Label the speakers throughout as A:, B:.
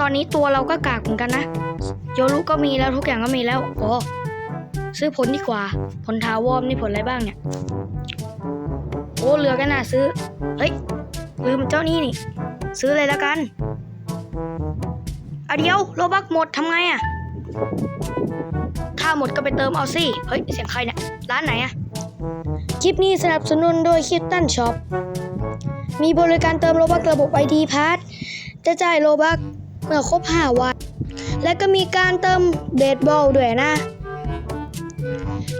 A: ตอนนี้ตัวเราก็กากเหมือนกันนะโยรุก็มีแล้วทุกอย่างก็มีแล้วโอ้ซื้อผลดีกว่า ผลทาวอมนี่ผลอะไรบ้างเนี่ย โอ้เรือก็น่าซื้อ เฮ้ย ลืมเจ้านี่นี่ ซื้อเลยแล้วกันอาเดียวโลบักหมดทำไงอะถ้าหมดก็ไปเติมเอาสิ เฮ้ย เสียงใครเนี่ย ร้านไหนอะคลิปนี้สนับสนุนโดยคิตตันช็อป มีบริการเติมโลบักระบบไอดีพาร์ทจะจ่ายโลบัก เมื่อครบ5วัน และก็มีการเติมเบสบอลด้วยนะ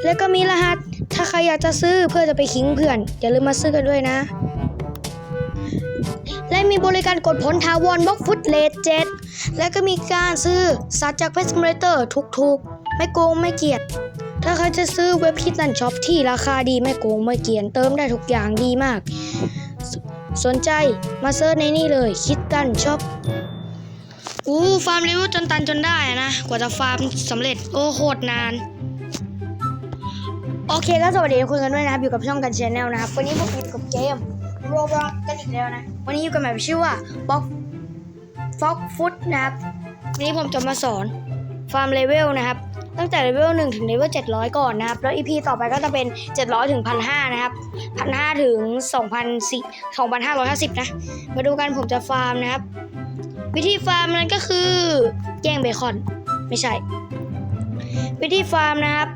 A: แล้วก็มีรหัส ถ้าใครอยากจะซื้อเพื่อจะไปคิงเพื่อน อย่าลืมมาซื้อกันด้วยนะ และมีบริการกดผลทาวอนบล็อกฟุตเลทเจ็ดและก็มีการซื้อสัตว์จากเพชรเมเตอร์ถูกๆ ไม่โกงไม่เกียดถ้าใครจะซื้อเว็บคิดตันช็อปที่ราคาดีไม่โกงไม่เกียนเติมได้ทุกอย่างดีมากสสนใจมาเซิร์ชในนี่เลยคิดตันช็อป อู้ฟาร์มเลเวลจนตันจนได้นะ กว่าจะฟาร์มสำเร็จโอ้โหดนาน โอเคก็สวัสดีทุกคนกันด้วยนะครับอยู่กับช่องกันชแนลนะครับ วันนี้ผมอยู่กับเกมโรบล็อกกันอีกแล้วนะ วันนี้อยู่กับแบบชื่อว่าบ็อกฟ็อกฟุตนะครับ วันนี้ผมจะมาสอนฟาร์มเลเวลนะครับ ตั้งแต่เลเวล1ถึงเลเวล700 ก่อนนะครับ แล้ว EP ต่อไปก็จะเป็น 700 ถึง 1,500 นะครับ 1,500 ถึง2,400 2,550 นะ มาดูกันผมจะฟาร์มนะครับ วิธีฟาร์มนั้นก็คือแย่งเบคอน ไม่ใช่ วิธีฟาร์มนะครับ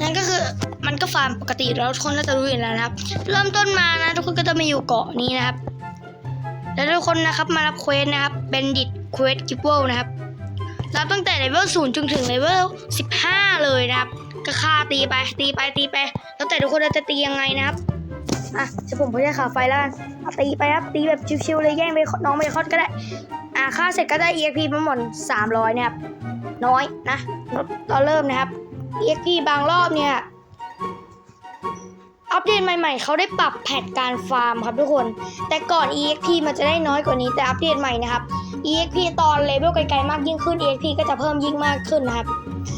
A: นั่นก็คือมันก็ฟาร์มปกติแล้วทุกคนน่าจะรู้อยู่แล้วนะครับ เริ่มต้นมานะ ทุกคนก็จะมาอยู่เกาะนี้นะครับ แล้วทุกคนนะครับมารับเควสนะครับเป็นดิดเควสกิฟเวลนะครับรับตั้งแต่เลเวลศูนย์จนถึงเลเวลสิบห้าเลยนะครับ ก็ฆ่าตีไปตีไปตีไป แล้วแต่ทุกคนจะตียังไงนะครับ อะจะผมพยาขาไฟแล้วกันเอาตีไปครับตีแบบชิวๆเลยแย่งไปน้องไปคอนก็ได้ อ่าค่าเสร็จก็ได้ EXP ประมาณ300นะครับ น้อยนะตอนเริ่มนะครับ EXP บางรอบเนี่ย อัปเดตใหม่ ๆ เขาได้ปรับแพทการฟาร์มครับทุกคน แต่ก่อน EXP มันจะได้น้อยกว่านี้แต่อัปเดตใหม่นะครับ EXP ตอนเลเวลไกลๆมากยิ่งขึ้น EXP ก็จะเพิ่มยิ่งมากขึ้นนะครับ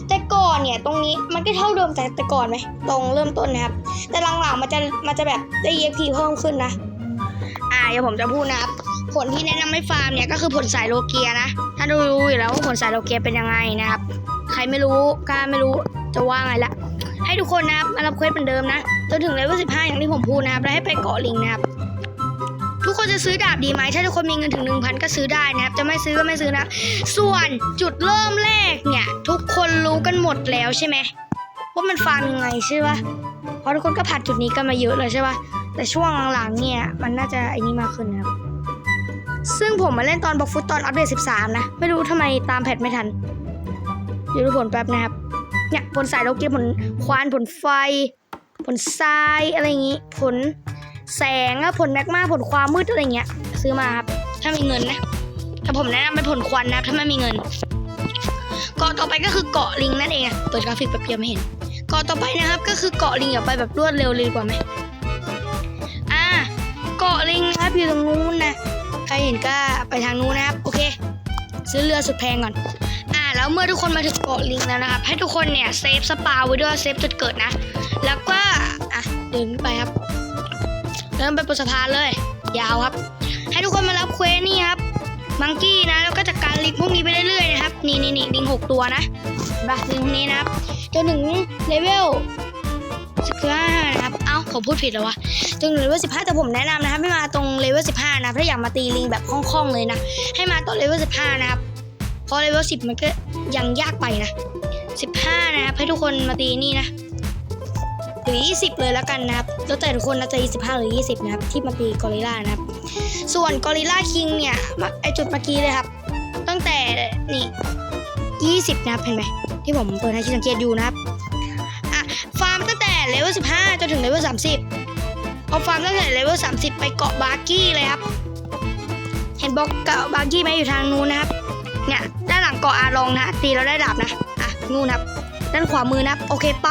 A: แต่ก่อนเนี่ยตรงนี้มันก็เท่าเดิมแต่แต่ก่อนไหมตรงเริ่มต้นนะครับ แต่หลังๆมันจะมันจะแบบได้ EXP เพิ่มขึ้นนะ อ่าเดี๋ยวผมจะพูดนะครับ ผลที่แนะนำให้ฟาร์มเนี่ยก็คือผลสายโลเกียนะ ถ้าดูรู้อยู่แล้วว่าผลสายโลเกียเป็นยังไงนะครับ ใครไม่รู้กล้าไม่รู้จะว่าไงละให้ทุกคนนะครับมารับเควสเหมือนเดิมนะจนถึงเลเวล15อย่างที่ผมพูดนะครับแล้วให้ไปเกาะลิงนะครับ ทุกคนจะซื้อดาบดีไหมถ้าทุกคนมีเงินถึง 1,000 ก็ซื้อได้นะครับ จะไม่ซื้อก็ไม่ซื้อนะ ส่วนจุดเริ่มแรกเนี่ย ทุกคนรู้กันหมดแล้วใช่ไหมว่ามันฟาร์มยังไงใช่ปะเพราะทุกคนก็ผ่านจุดนี้กันมาเยอะเลยใช่ปะแต่ช่วงหลังๆเนี่ยมันน่าจะไอ้นี่มากขึ้นนะครับ ซึ่งผมมาเล่นตอนบล็อกฟุตตอนอัปเดต 13 นะ ไม่รู้ทำไมตามแพทไม่ทันเดี๋ยวดูผลแป๊บนะครับ เนี่ยผลสายโลเกียผลควานผลไฟ ผลทรายอะไรอย่างงี้ ผล แสงอะผลแมกมาผลความมืดอะไรเงี้ย ซื้อมาครับ ถ้ามีเงินนะ ถ้าผมแนะนำเป็นผลควันนะถ้าไม่มีเงิน เกาะต่อไปก็คือเกาะลิงนั่นเองอะเปิดกราฟิกแป๊บเดียวไม่เห็น เกาะต่อไปนะครับ ก็คือเกาะลิงอย่าไปแบบรวดเร็วเลยดีกว่าไหมอ่า เกาะลิงนะครับอยู่ตรงนู้นนะ ใครเห็นก็ไปทางนู้นนะครับ โอเค ซื้อเรือสุดแพงก่อนอ่าแล้วเมื่อทุกคนมาถึงเกาะลิงแล้วนะครับ ให้ทุกคนเนี่ยเซฟสปาไว้ด้วยเซฟจุดเกิดนะ แล้วก็อะเดินไปครับ เริ่มไปบนสะพานเลย ยาวครับ ให้ทุกคนมารับเควสนี่ครับมังกี้นะแล้วก็จัดการลิงพวกนี้ไปเรื่อยๆนะครับ นี่นี่นี่ลิงหกตัวนะเห็นปะลิงพวกนี้นะครับจนถึงเลเวลสิบห้านะครับ เอ้าผมพูดผิดแล้ววะจนถึงเลเวลสิบห้าแต่ผมแนะนำนะครับให้มาตรงเลเวลสิบห้านะถ้าอยากมาตีลิงแบบคล่องๆเลยนะ ให้มาตอนเลเวลสิบห้านะครับเพราะเลเวลสิบมันก็ยังยากไปนะสิบห้านะครับให้ทุกคนมาตีนี่นะ หรือยี่สิบเลยแล้วกันนะครับแล้วแต่ทุกคนนะจะยี่สิบห้าหรือยี่สิบนะครับ ที่มาตีกอริลลานะครับ ส่วนกอริลลาคิงเนี่ยไอจุดเมื่อกี้เลยครับ ตั้งแต่นี่ยี่สิบนะครับ เห็นไหมที่ผมเปิดให้ที่สังเกตอยู่นะครับอะฟาร์มตั้งแต่เลเวลสิบห้าจนถึงเลเวลสามสิบเอาฟาร์มตั้งแต่เลเวลสามสิบไปเกาะบาร์กี้เลยครับ เห็นบอกเกาะบาร์กี้ไหมอยู่ทางนู้นนะครับเนี่ยด้านหลังเกาะอาลองนะตีแล้วได้ดาบนะอะนู่นครับด้านขวามือนะโอเคไป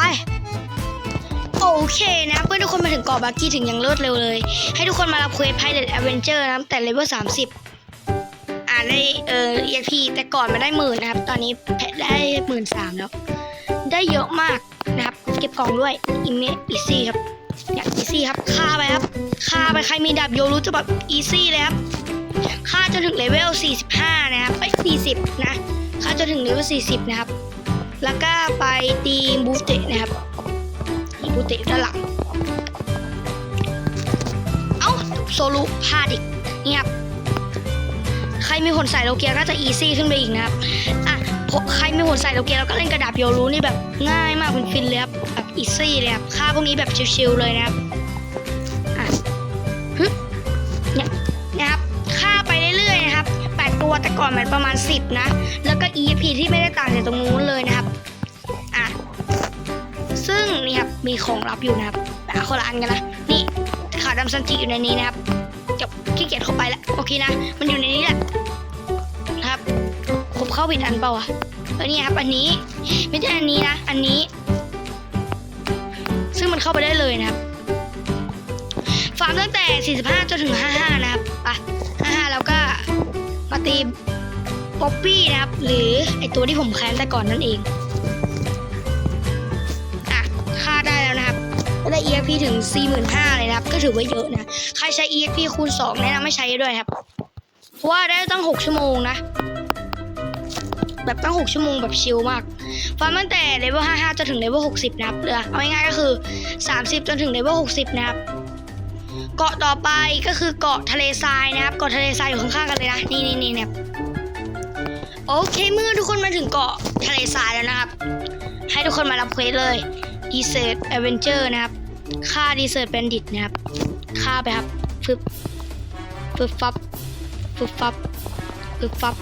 A: โอเคนะเพื่อนทุกคนมาถึงเกาะบาร์กี้ถึงอย่างรวดเร็วเลย ให้ทุกคนมารับเควสไพเ o ตแอดเวนเจอร์นะแต่เลเวลสามสิบอ่านได้เอ่อ EXP แต่ก่อนมาได้หมื่นนะครับ ตอนนี้แพะได้หมื่นสามแล้ว ได้เยอะมากนะครับ เก็บกล่องด้วยอิมเมอีซี่ครับอยากอีซี่ครับฆ่าไปครับฆ่าไปใครมีดาบโยรู้จะแบบอีซี่เลยครับฆ่าจนถึงเลเวล45 นะครับเอ้40 นะฆ่าจนถึงเลเวล40 นะครับ แล้วก็ไปตีบูเตนะครับ นี่บูเตะด้านหลัง เอ้า โซลูพลาดอีกเนี่ครับใครมีผลใส่โลเกียก็จะอีซี่ขึ้นไปอีกนะครับ อะ ใครมีผลใส่โลเกียแล้วก็เล่นกระดาบโยรู้นี่แบบง่ายมากเป็นฟินเลยครับแบบอีซี่เลยครับ ค่าพวกนี้แบบชิลๆเลยนะครับ อะฮึเนี่ยนะครับ ค่าไปเรื่อยๆนะครับแปดตัวแต่ก่อนมันประมาณ 10 นะ แล้วก็ EP ที่ไม่ได้ต่างจากตรงนู้นเลยนะครับ อะ ซึ่งนี่ครับ มีของลับอยู่นะครับแต่เอาคนละอันกันนะ นี่ขาวดำซันจิอยู่ในนี้นะครับจบขี้เกียจเข้าไปแล้วโอเคนะ มันอยู่ในนี้แหละนะครับผมเข้าผิดอันเปล่าวะเออนี่ครับ อันนี้ไม่ใช่อันนี้นะ อันนี้ ซึ่งมันเข้าไปได้เลยนะครับฟาร์มตั้งแต่ 45 จนถึง 55 นะครับไป55 แล้วก็มาตีป๊อปปี้นะครับ หรือไอตัวที่ผมแค้นแต่ก่อนนั่นเอง ได้ EXP ถึง 45,000เลยนะครับ ก็ถือว่าเยอะนะ ใครใช้ EXP คูณ 2 แนะนำให้ใช้ด้วยครับ เพราะว่าได้ตั้ง 6 ชั่วโมงนะ แบบตั้ง 6 ชั่วโมงแบบชิลมากฟาร์มตั้งแต่เลเวล55 จนถึงเลเวล60 นะครับเอเอาง่ายๆก็คือ 30 จนถึงเลเวล60 นะครับเกาะต่อไปก็คือเกาะทะเลทรายนะครับ เกาะทะเลทรายอยู่ข้างๆกันเลยนะ นี่นี่นี่เนี่ยโอเคเมื่อทุกคนมาถึงเกาะทะเลทรายแล้วนะครับ ให้ทุกคนมารับเควสเลย Desert Adventure นะครับ ค่า Desert Bandit นะครับ ค่าไปครับฟึบฟึบฟับฟึบฟับฟึบฟับ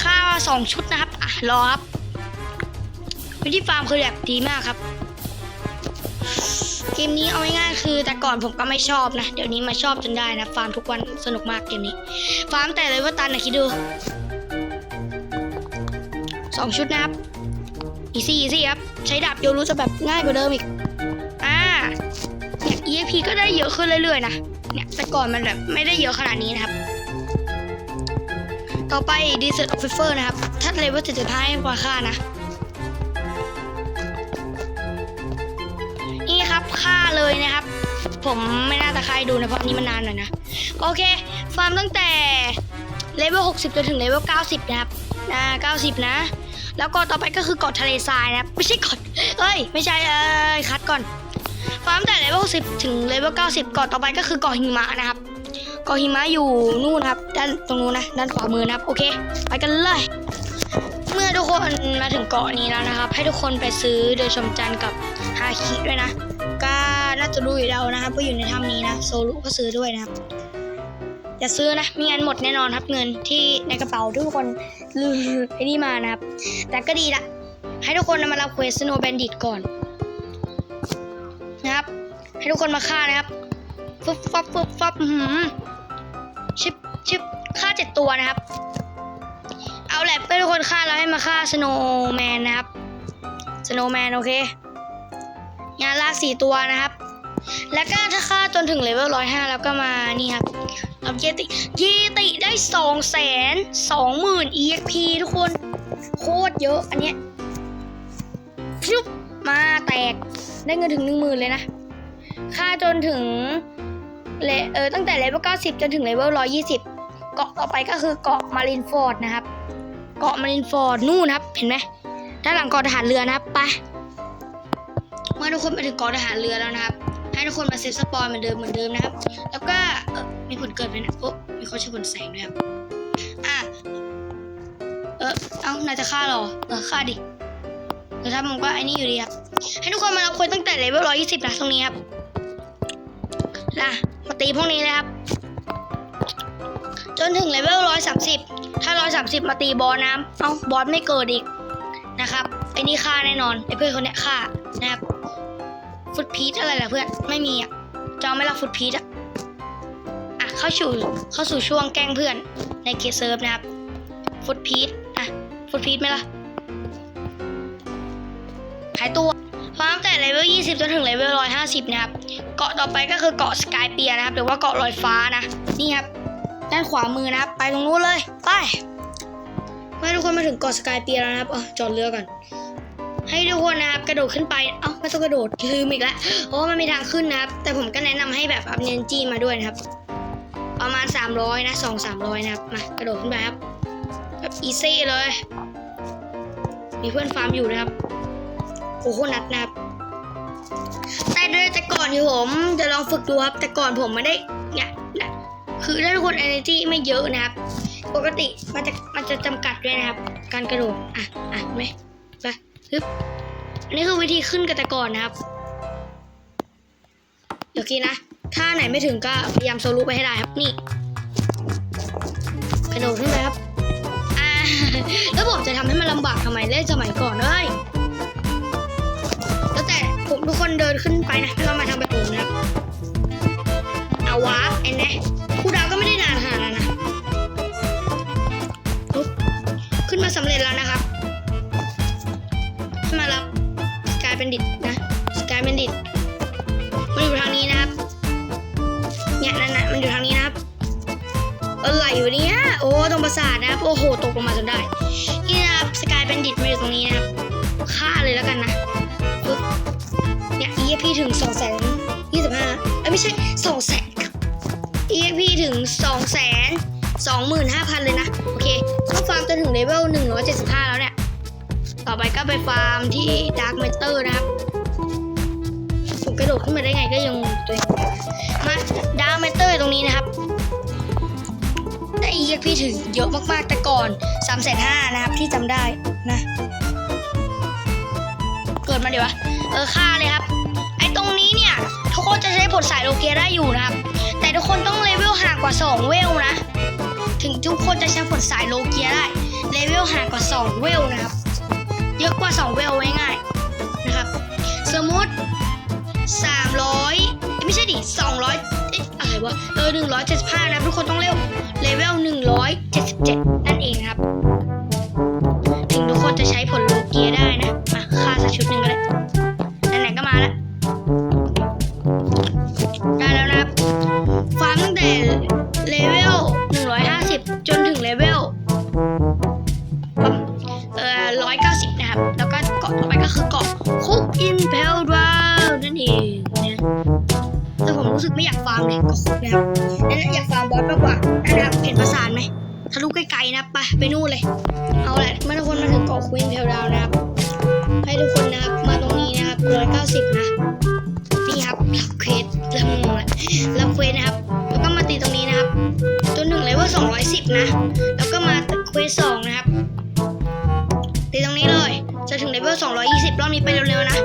A: ค่าสองชุดนะครับ อะ รอครับวิธีฟาร์มคือแบบดีมากครับ เกมนี้เอาง่ายๆคือ แต่ก่อนผมก็ไม่ชอบนะ เดี๋ยวนี้มาชอบจนได้นะ ฟาร์มทุกวันสนุกมากเกมนี้ ฟาร์มแต่เลยว่าตันนะคิดดูสองชุดนะครับอีซี่อีซี่ครับ ใช้ดาบโยรู้จะแบบง่ายกว่าเดิมอีก ขีก็ได้เยอะขึ้นเรื่อยๆนะ เนี่ยแต่ก่อนมันแบบไม่ได้เยอะขนาดนี้นะครับ ต่อไป Desert Officer นะครับ ถ้าเลเวล75ให้กว่าค่านะ นี่ครับค่าเลยนะครับ ผมไม่น่าจะใครดูนะเพราะนี้มันนานหน่อยนะ โอเค ฟาร์มตั้งแต่เลเวล60จนถึงเลเวล90นะครับอ่า90นะแล้วก็ต่อไปก็คือเกาะทะเลทรายนะไม่ใช่เกาะเอ้ย ไม่ใช่เอ้ยคัดก่อน ฟาร์มแต่เลเวล60ถึงเลเวล90เกาะต่อไปก็คือเกาะหิมะนะครับเกาะหิมะอยู่นู่นครับ ด้านตรงนู้นนะ ด้านขวามือนะครับ โอเค ไปกันเลย เมื่อทุกคนมาถึงเกาะนี้แล้วนะครับ ให้ทุกคนไปซื้อเดือชมจันกับฮาคิด้วยนะ ก็น่าจะรู้อยู่แล้วนะครับว่าอยู่ในถ้ำนี้นะ โซลุก็ซื้อด้วยนะครับอย่าซื้อนะมีงั้นหมดแน่นอนครับเงินที่ในกระเป๋าทุกคนลืมไอ้นี่มานะครับ แต่ก็ดีละให้ทุกคนมารับเควสโนแบนดิตก่อน นะครับ ให้ทุกคนมาฆ่านะครับฟึบฟับฟึบฟับหืมชิบชิบฆ่าเจ็ดตัวนะครับ เอาแหละเพื่อทุกคนฆ่าแล้วให้มาฆ่าสโนว์แมนนะครับสโนว์แมนโอเคงานล่าสี่ตัวนะครับ แล้วก็ถ้าฆ่าจนถึงเลเวลร้อยห้าแล้วก็มานี่ครับรับเยติเยติได้สองแสนสองหมื่น EXP ทุกคน โคตรเยอะอันเนี้ยมาแตก ได้เงินถึงหนึ่งหมื่นเลยนะ ค่าจนถึงเลเออตั้งแต่เลเวล90จนถึงเลเวล120เกาะต่อไปก็คือเกาะมารินฟอร์ดนะครับ เกาะมารินฟอร์ดนู่นครับ เห็นไหมด้านหลังเกาะทหารเรือนะครับไปเมื่อทุกคนมาถึงเกาะทหารเรือแล้วนะครับ ให้ทุกคนมาเซฟสปอยเหมือนเดิมเหมือนเดิมนะครับ แล้วก็มีผลเกิดไหมนโอ้มีคนใช้ผลแสงด้วยครับอะเออเอ้านายจะฆ่าเหรอเออฆ่าดิแต่ถ้ามันก็ไอ้นี่อยู่ดีครับ ให้ทุกคนมารับคนตั้งแต่เลเวล120นะตรงนี้ครับนะมาตีพวกนี้เลยครับ จนถึงเลเวล130ถ้า130มสิบมาตีบอสน้ำเอ้าบอสไม่เกิดอีกนะครับไอ้นี่ฆ่าแน่นอนไอ้เพื่อนคนเนี้ยฆ่านะครับฟุตพีทอะไรล่ะเพื่อนไม่มีอะจองไม่รับฟุตพีทอะอะเข้าสู่เข้าสู่ช่วงแกล้งเพื่อนในเกมเซิร์ฟนะครับฟุตพีทอะฟุตพีทไหมล่ะหายตัว เลเวล 20 จนถึงเลเวล 150 นะครับ เกาะต่อไปก็คือเกาะสกายเปียนะครับ หรือว่าเกาะลอยฟ้านะ นี่ครับ ด้านขวามือนะครับ ไปตรงนู้นเลย ไปเมื่ทุกคนมาถึงเกาะสกายเปียแล้วนะครับอ๋อจอดเรือก่อน ให้ทุกคนนะครับกระโดดขึ้นไป เอ้าไม่ต้องกระโดดลืมอีกแล้วเพราะว่ามันมีทางขึ้นนะครับ แต่ผมก็แนะนำให้แบบอัพเนนจีมาด้วยนะครับ ประมาณ 300 นะ2 300 นะครับ มากระโดดขึ้นไปครับอีซี่เลย มีเพื่อนฟาร์มอยู่นะครับโอ้โหนัดนะครับ แต่ด้วยแต่ก่อนที่ผมจะลองฝึกดูครับแต่ก่อนผมไม่ได้เนี่ยเนี่ยคือถ้าทุกคน energy ไม่เยอะนะครับ ปกติมันจะมันจะจำกัดด้วยนะครับ การกระโดดอะอะไหมไปฮึบอันนี้คือวิธีขึ้นกันแต่ก่อนนะครับเดี๋ยวกี้นะ ถ้าไหนไม่ถึงก็พยายามโซลูไปให้ได้ครับนี่ กระโดดขึ้นไปครับ อ่า แล้วผมจะทำให้มันลำบากทำไมเล่นสมัยก่อนเลย ทุกคนเดินขึ้นไปนะแล้วมาทำแบบผมนะครับเอาวาร์ปเอ็นเน่ครูดาวก็ไม่ได้นานขนาดนั้นนะขึ้นมาสำเร็จแล้วนะครับขึ้นมารับสกายเป็นดิดนะสกายเป็นดิดมันอยู่ทางนี้นะครับเนี่ยนั่นนะมันอยู่ทางนี้นะครับอะไรอยู่เนี่ยโอ้ตรงประสาทนะครับโอ้โหตกลงมาจนได้ เลเวล 175 แล้วเนี่ย ต่อไปก็ไปฟาร์มที่ Dark Matter นะครับ ผมกระโดดขึ้นมาได้ไงก็ยังตัวเองมา Dark Matter ตรงนี้นะครับ ได้ EXP ถึงเยอะมากๆแต่ก่อน 3 5 0 0นะครับที่จำได้นะ เกิดมาเดี๋ยวะ เออฆ่าเลยครับ ไอ้ตรงนี้เนี่ย ทุกคนจะใช้ผลสายโลเกียได้อยู่นะครับ แต่ทุกคนต้องเลเวลห่างกว่า 2 เวลนะถึงทุกคนจะใช้ผลสายโลเกียได้ ลห่างกว่า2เวลนะครับ เยอะกว่า 2 เวลไว้ง่ายนะครับ สมมติ 300เอ้ยไม่ใช่ดิ 200เอ๊ะอะไรวะเออ175 นะทุกคนต้องเร็วเลเวล177 นั่นเอง ไปนู่นเลย เอาแหละเมื่อทุกคนมาถึงเกาะคุกอินเพลดาวนะครับ ให้ทุกคนนะครับมาตรงนี้นะครับ190นะนี่ครับรับเควสเริ่มงงละรับเควสนะครับ แล้วก็มาตีตรงนี้นะครับจนถึงเลเวล210นะ แล้วก็มาเควสสองนะครับตีตรงนี้เลยจะถึงเลเวล220รอบนี้ไปเร็วๆนะ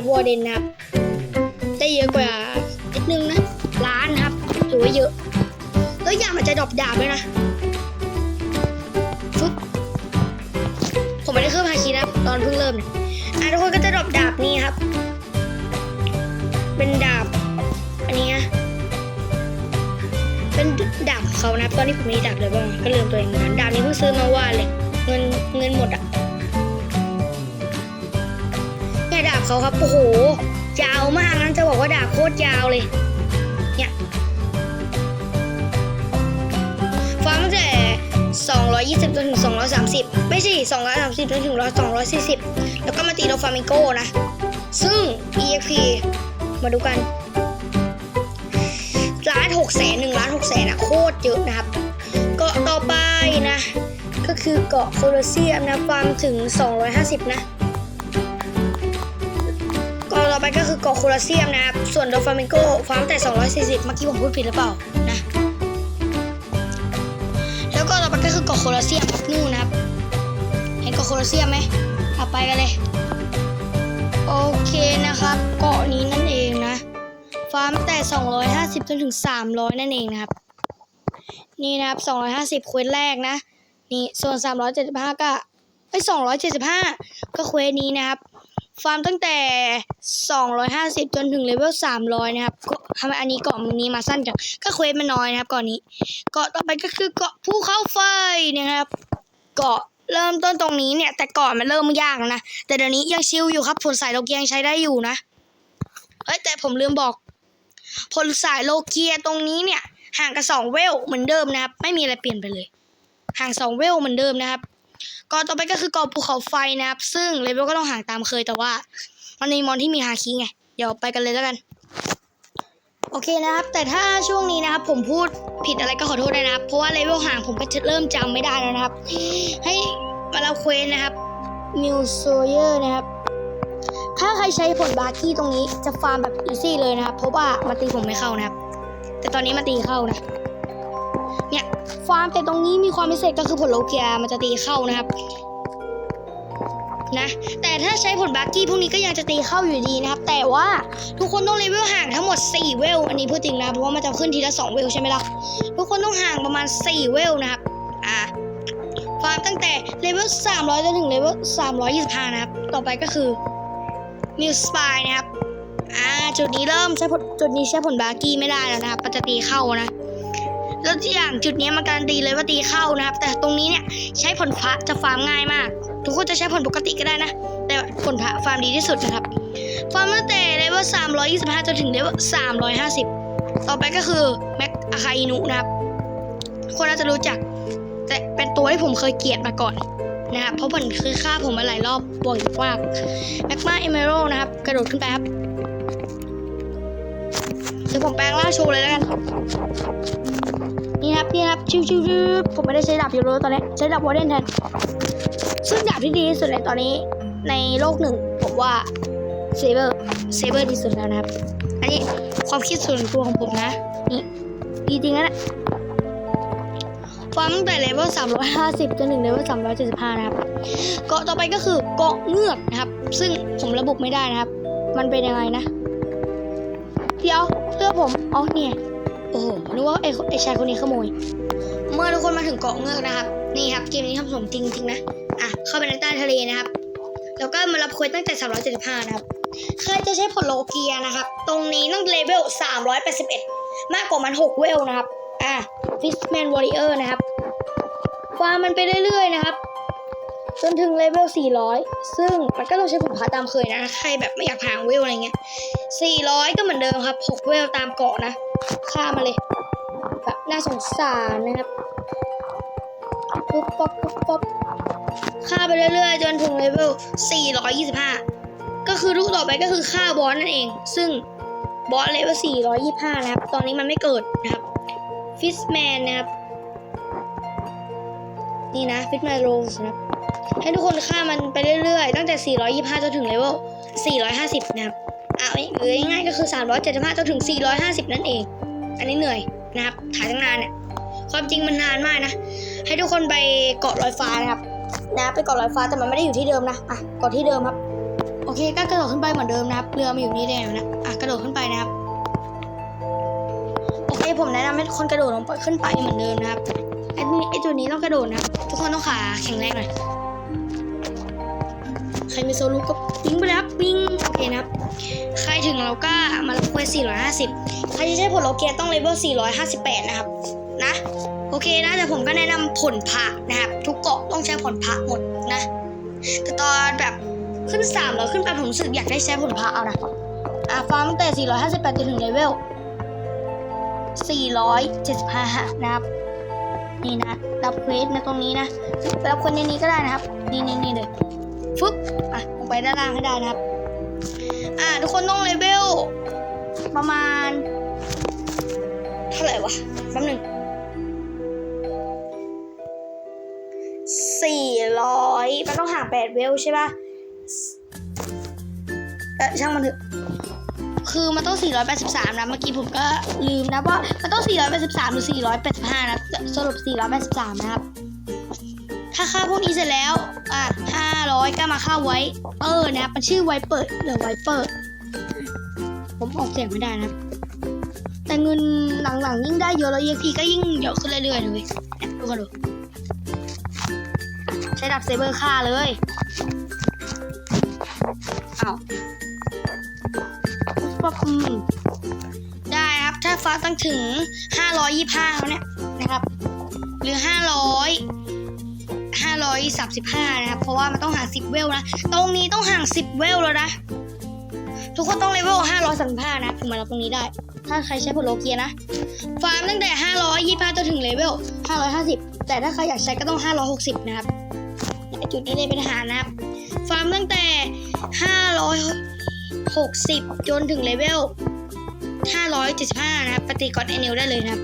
A: ฟวอเดนนะครับ ได้เยอะกว่านิดนึงนะ ล้านนะครับถือว่าเยอะแล้วอย่างมันจะดรอปดาบด้วยนะฟึบผมไม่ได้เครื่องฮาคินะตอนเพิ่งเริ่มเนี่ยอะทุกคนก็จะดรอปดาบนี้ครับ เป็นดาบ อันนี้นะเป็นดาบของเขานะตอนนี้ผมมีดาบเลยบ้างก็ลืมตัวเองเหมือนกันดาบนี้เพิ่งซื้อมาว่าเลย เงินเงินหมดอะ เขาครับ โอ้โห ยาวมากนะจะบอกว่าดาบโคตรยาวเลย เนี่ยฟาร์มตั้งแต่220จนถึง 230 ไม่ใช่230จนถึง240 แล้วก็มาตีโดฟามิโกนะ ซึ่ง EXP มาดูกันล้านหกแสนหนึ่งล้านหกแสนอะโคตรเยอะนะครับ เกาะต่อไปนะ ก็คือเกาะโคลอเซียมนะฟาร์มถึง 250 นะเกาะต่ อไปก็คือเกาะโคลอเซียมนะครับ ส่วนโดฟามิงโกฟาร์มแต่ 240เมื่อกี้ผมพูดผิดหรือเปล่านะ แล้วก็ต่อไปก็คือเกาะโคลอเซียมครับนู่นนะครับ เห็นเกาะโคลอเซียมไหมเอาไปกันเลย โอเคนะครับ เกาะนี้นั่นเองนะฟาร์มแต่ 250จนถึง 300 นั่นเองนะครับ นี่นะครับ 250เควสแรกนะ นี่ส่วน 375 ก็ไอ้ย275 ก็เควสนี้นะครับ ฟาร์มตั้งแต่ 250 จนถึงเลเวล 300 นะครับทำไมอันนี้เกาะมันนี้มาสั้นจัง ก็เควสมันน้อยนะครับเกาะนี้ เกาะต่อไปก็คือเกาะภูเขาไฟนะครับ เกาะเริ่มต้นตรงนี้เนี่ย แต่ก่อนมันเริ่มยากนะ แต่เดี๋ยวนี้ยังชิลอยู่ครับผลสายโลเกียยังใช้ได้อยู่นะ เอ้ยแต่ผมลืมบอก ผลสายโลเกียตรงนี้เนี่ย ห่างกันสองเวลเหมือนเดิมนะครับ ไม่มีอะไรเปลี่ยนไปเลย ห่างสองเวลเหมือนเดิมนะครับ ก่อนต่อไปก็คือกาะภูเขาไฟนะครับ ซึ่งเลเวลก็ต้องห่างตามเคยแต่ว่า มันมีมอนที่มีฮาคิไง เดี๋ยวไปกันเลยแล้วกัน โอเคนะครับ แต่ถ้าช่วงนี้นะครับ ผมพูดผิดอะไรก็ขอโทษด้วยนะครับ เพราะว่าเลเวลห่างผมก็จะเริ่มจำไม่ได้แล้วนะครับ ให้มาเราเควสนะครับมิวโซเยอร์นะครับ ถ้าใครใช้ผลบาร์กี้ตรงนี้จะฟาร์มแบบอีซี่เลยนะครับ เพราะว่ามาตีผมไม่เข้านะครับ แต่ตอนนี้มาตีเข้านะ เนี่ยฟาร์มแต่ตรงนี้มีความพิเศษก็คือผลโลเกียมันจะตีเข้านะครับนะแต่ถ้าใช้ผลบาร์กี้พวกนี้ก็ยังจะตีเข้าอยู่ดีนะครับ แต่ว่าทุกคนต้องเลเวลห่างทั้งหมด 4 เวล อันนี้พูดจริงนะเพราะว่ามันจะขึ้นทีละ 2 เวลใช่ไหมล่ะทุกคนต้องห่างประมาณ 4 เวลนะครับอ่าฟาร์มตั้งแต่เลเวล300จนถึงเลเวล325 นะครับ ต่อไปก็คือมิวสปายนะครับอ่าจุดนี้เริ่มใช้ผลจุดนี้ใช้ผลบาร์กี้ไม่ได้แล้วนะครับมันจะตีเข้านะ แล้วอย่างจุดนี้มันการันตีเลยว่าตีเข้านะครับ แต่ตรงนี้เนี่ยใช้ผลพระจะฟาร์มง่ายมาก ทุกคนจะใช้ผลปกติก็ได้นะ แต่ผลพระฟาร์มดีที่สุดนะครับ ฟาร์มตั้งแต่เลเวล325 จนถึงเลเวล350 ต่อไปก็คือแม็กอาคาอินุนะครับทุกคนน่าจะรู้จัก แต่เป็นตัวที่ผมเคยเกลียดมาก่อนนะครับ เพราะมันคือฆ่าผมมาหลายรอบบ่อยมากแม็กมาเอเมโรนะครับ กระโดดขึ้นไปครับเดี๋ยวผมแปลงร่างโชว์เลยแล้วกัน ครับนี่ครับชิวชิวชิวผมไม่ได้ใช้ดาบยูโรตอนนี้ใช้ดาบวอร์เดนแทนซึ่งดาบที่ดีที่สุดในตอนนี้ในโลกหนึ่งผมว่าเซเบอร์เซเบอร์ดีสุดแล้วนะครับอันนี้ความคิดส่วนตัวของผมนะนี่ดีจริงนะนะฟาร์มตั้งแต่เลเวล350 จนถึงเลเวล375 นะครับเกาะต่อไปก็คือเกาะเงือกนะครับ ซึ่งผมระบุไม่ได้นะครับ มันเป็นยังไงนะ เดี๋ยวเสื้อผมอ๋อเนี่ย โอ้โหนึกว่าไอ้ไอ้ชายคนนี้ขโมย เมื่อทุกคนมาถึงเกาะเงือกนะครับ นี่ครับเกมนี้ทำสมจริงจริงนะ อะ เข้าไปในใต้ทะเลนะครับ แล้วก็มารับเควสตั้งแต่ 375 นะครับใครจะใช้ผลโลเกียนะครับ ตรงนี้ต้องเลเวล 381 มากกว่ามัน 6 เวลนะครับ อะ Fishman Warrior นะครับฟาร์มมันไปเรื่อยๆนะครับ จนถึงเลเวล 400 ซึ่งมันก็ต้องใช้ผลพาตามเคยนะ ใครแบบไม่อยากผ่านเวลอะไรเงี้ย 400 ก็เหมือนเดิมครับ 6 เวลตามเกาะนะฆ่ามาเลย แบบน่าสงสารนะครับ ปุ๊บป๊บปุ๊บป๊บฆ่าไปเรื่อยๆ จนถึงเลเวล 425 ก็คือลูกต่อไปก็คือฆ่าบอสนั่นเอง ซึ่งบอสเลเวล 425 นะครับ ตอนนี้มันไม่เกิดนะครับ ฟิสแมนนะครับ นี่นะ ฟิสแมนโรสนะครับ ให้ทุกคนฆ่ามันไปเรื่อยๆ ตั้งแต่ 425 จนถึงเลเวล 450 นะครับอะหรือง่ายๆก็คือ 375 จนถึง 450 นั่นเอง อันนี้เหนื่อยนะครับ ถ่ายตั้งนานเนี่ย ความจริงมันนานมากนะ ให้ทุกคนไปเกาะลอยฟ้านะครับ นะไปเกาะลอยฟ้าแต่มันไม่ได้อยู่ที่เดิมนะ อะเกาะที่เดิมครับ โอเค ก็กระโดดขึ้นไปเหมือนเดิมนะครับ เรือมาอยู่นี่ได้ไงวนะ อะกระโดดขึ้นไปนะครับ โอเค ผมแนะนำให้ทุกคนกระโดดลงไปขึ้นไปเหมือนเดิมนะครับไอ้ไอ้ตัวนี้ต้องกระโดดนะ ทุกคนต้องขาแข็งแรงหน่อย ครมีโซลูก็ปิ้งไปเลยครับปิ้งโอเคนะครับ ใครถึงเราก็มาลงเควส450 ใครจะใช้ผลโลเกียต้องเลเวล458 นะครับ นะ โอเคนะ แต่ผมก็แนะนำผลพระนะครับ ทุกเกาะต้องใช้ผลพระหมดนะ แต่ตอนแบบขึ้น 3 แล้วขึ้นไปผมรู้สึกอยากได้ใช้ผลพระเอานะ อะฟาร์มตั้งแต่ 458จนถึงเลเวล475 นะครับ นี่นะรับเควสนะตรงนี้นะรับคนในนี้ก็ได้นะครับ นี่นี่นี่เลย ฟึบอะลงไปด้านล่างให้ได้นะครับ อ่าทุกคนต้องเลเวลประมาณ เท่าไหร่วะแป๊บหนึ่งสี่ร้อยมันต้องห่างแปดเวลใช่ปะเออช่างมันเถอะคือมันต้อง 483 นะ เมื่อกี้ผมก็ลืมนะว่ามันต้อง 483 หรือ 485 นะ สรุป 483 นะครับ ถ้าค่าพวกนี้เสร็จแล้ว อะห้าร้อยก็มาค่าไว้ เออนะครับมันชื่อไวเปอร์หรือไวเปอร์ผมออกเสียงไม่ได้นะ แต่เงินหลังๆยิ่งได้เยอะแล้ว EXP ก็ยิ่งเยอะขึ้นเรื่อยๆเลยดูกันดูใช้ดับเซเบอร์ฆ่าเลยเอาปุ๊บได้ครับ ถ้าฟ้าตั้งถึง 525แล้วเนี่ยนะครับ หรือ 500 535 นะครับ เพราะว่ามันต้องห่าง 10 เวลนะ ตรงนี้ต้องห่าง 10 เวลแล้วนะ ทุกคนต้องเลเวล535 นะถึงมารับตรงนี้ได้ ถ้าใครใช้ผลโลเกียนะ ฟาร์มตั้งแต่ 525จนถึงเลเวล 550 แต่ถ้าใครอยากใช้ก็ต้อง 560 นะครับ จุดนี้เลยเป็นหานะครับ ฟาร์มตั้งแต่ 560 จนถึงเลเวล 575 นะครับ ปฏิกรณ์เอเนลได้เลยนะครับ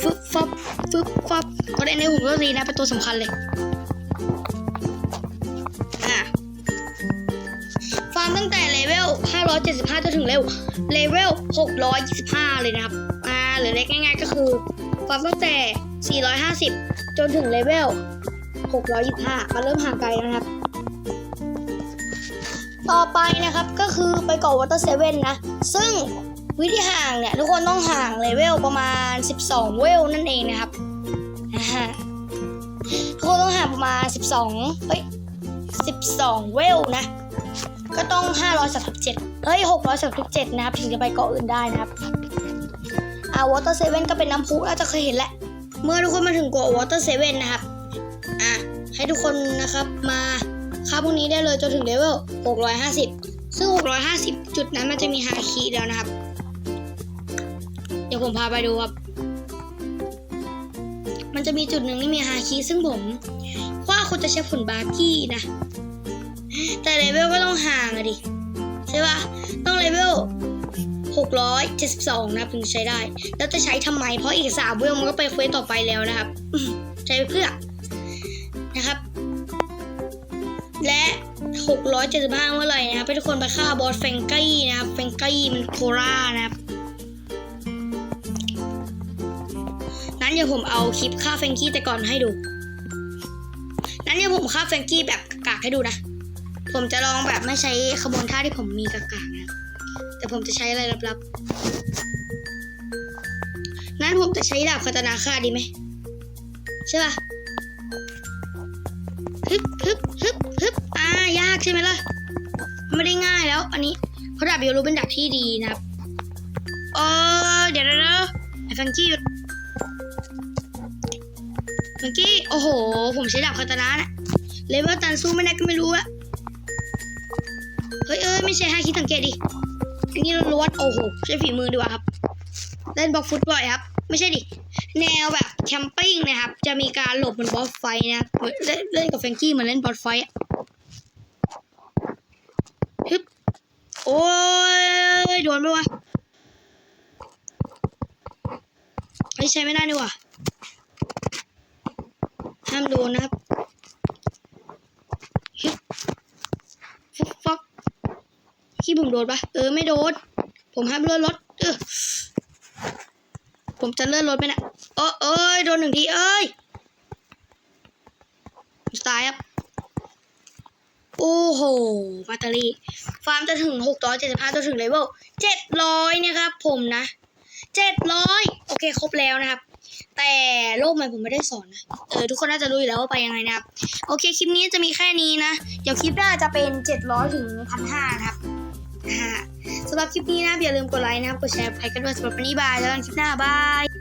A: ฟึบฟับฟึบฟับ กดเอเนลผมก็ดีนะเป็นตัวสำคัญเลยอะฟาร์มตั้งแต่เลเวล 575 จนถึงเลเวลเลเวล 625 เลยนะครับ อ่าหรือเล็กง่ายๆก็คือฟาร์มตั้งแต่ 450 จนถึงเลเวล 625 มาเริ่มห่างไกลแล้วนะครับ ต่อไปนะครับก็คือไปเกาะวอเตอร์เซเว่นนะ ซึ่งวิธีห่างเนี่ย ทุกคนต้องห่างเลเวลประมาณ 12 เวลนั่นเองนะครับ ฮะทุกคนต้องหาประมาณ12เฮ้ย12เวลนะ ก็ต้อง537เฮ้ย637นะครับ ถึงจะไปเกาะอื่นได้นะครับอ่าวอเตอร์เซเว่นก็เป็นน้ำพุน่าจะเคยเห็นแหละ เมื่อทุกคนมาถึงเกาะวอเตอร์เซเว่นนะครับ อะ ให้ทุกคนนะครับมาค้าพวกนี้ได้เลยจนถึงเลเวล650 ซึ่ง 650 จุดนั้นมันจะมีฮาคีแล้วนะครับ เดี๋ยวผมพาไปดูครับ มันจะมีจุดหนึ่งที่มีฮาคีซึ่งผมว่าคุณจะใช้ผลบาร์กี้นะ แต่เลเวลก็ต้องห่างอะดิ ใช่ปะต้องเลเวล672 นะครับถึงจะใช้ได้ แล้วจะใช้ทำไม เพราะอีก3เวลมันก็ไปเควสต่อไปแล้วนะครับ ใช้ไปเพื่อนะครับ และ 675 เมื่อไหร่นะครับให้ทุกคนไปฆ่าบอสแฟงกี้นะครับแฟงกี้มันโครานะครับ เดี๋ยวผมเอาคลิปฆ่าแฟงกี้แต่ก่อนให้ดู นั้นเดี๋ยวผมฆ่าแฟงกี้แบบกากให้ดูนะ ผมจะลองแบบไม่ใช้ขบวนท่าที่ผมมีกากๆนะ แต่ผมจะใช้อะไรลับๆ นั้นผมจะใช้ดาบคาตานาฆ่าดีไหมใช่ป่ะฮึบฮึบฮึบฮึบอ่ายากใช่ไหมล่ะ ไม่ได้ง่ายแล้ว อันนี้เพราะดาบโยรูเป็นดาบที่ดีนะครับ เออเดี๋ยวเดี๋ยวเดี๋ยวไอ้แฟรงกี้หยุด แฟรงกี้ โอ้โห ผมใช้ดาบคาตานะเนี่ยเลเวลตันสู้ไม่ได้ก็ไม่รู้อะเฮ้ยเอ้ยไม่ใช่ให้คิดสังเกตดิ อันนี้ล้วนโอ้โห ใช้ฝีมือดีกว่าครับ เล่นบล็อกฟุตบ่อยครับ ไม่ใช่ดิ แนวแบบแคมปิ้งนะครับ จะมีการหลบบนบอสไฟนะครับเล่นเล่นกับแฟงกี้เหมือนเล่นบอสไฟอะฮึบโอ้ยโดนไหมวะเฮ้ยใช้ไม่ได้นี่ว่ะ ห้ามโดนนะครับฟุกฟักที่ผมโดนปะเออไม่โดน ผมห้ามเลื่อนรถ เออ ผมจะเลื่อนรถไปนะเออเอ้ยโดนหนึ่งทีเอ้ยตายครับ โอ้โหแบตเตอรี่ฟาร์มจะถึง675จนถึงเลเวล700นะครับผมนะ700โอเค ครบแล้วนะครับ แต่โลกใหม่ผมไม่ได้สอนนะเออทุกคนน่าจะรู้อยู่แล้วว่าไปยังไงนะครับ โอเคคลิปนี้จะมีแค่นี้นะ เดี๋ยวคลิปหน้าจะเป็น 700ถึง1,500นะครับสำหรับคลิปนี้นะอย่าลืมกดไลค์นะครับกดแชร์ไปกันด้วยสำหรับวันนี้บายแล้วกันคลิปหน้าบาย